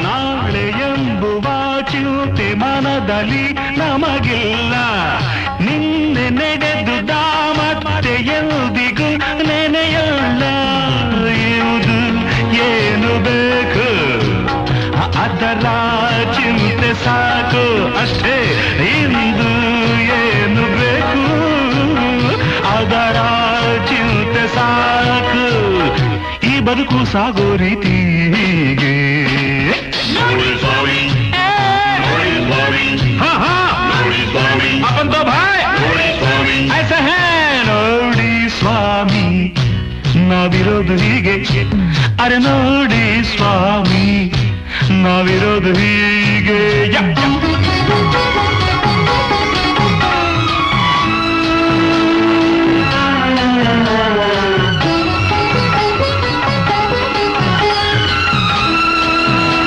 ನಾಳೆ ಎಂಬುವ ಚಿಂತೆ ಮನದಲ್ಲಿ ನಮಗಿಲ್ಲ. ನಿನ್ನೆ ನಡೆದುದ ಮತ್ತೆ ಎಂದಿಗೂ ನೆನೆಯಲ್ಲ. ಇದು ಏನು ಬೇಕು? ಅದರ ಚಿಂತೆ ಸಾಕು ಅಷ್ಟೇ. ಇಂದು ಏನು ಬೇಕು? ಅದರ ಚಿಂತೆ ಸಾಕು. ಈ ಬದುಕು ಸಾಗೋ ರೀತಿ स्वामी अपन तो भाई। स्वामी ऐसे हैं नोडी स्वामी ना विरोध हीगे। अरे नोडी स्वामी ना विरोध हीगे।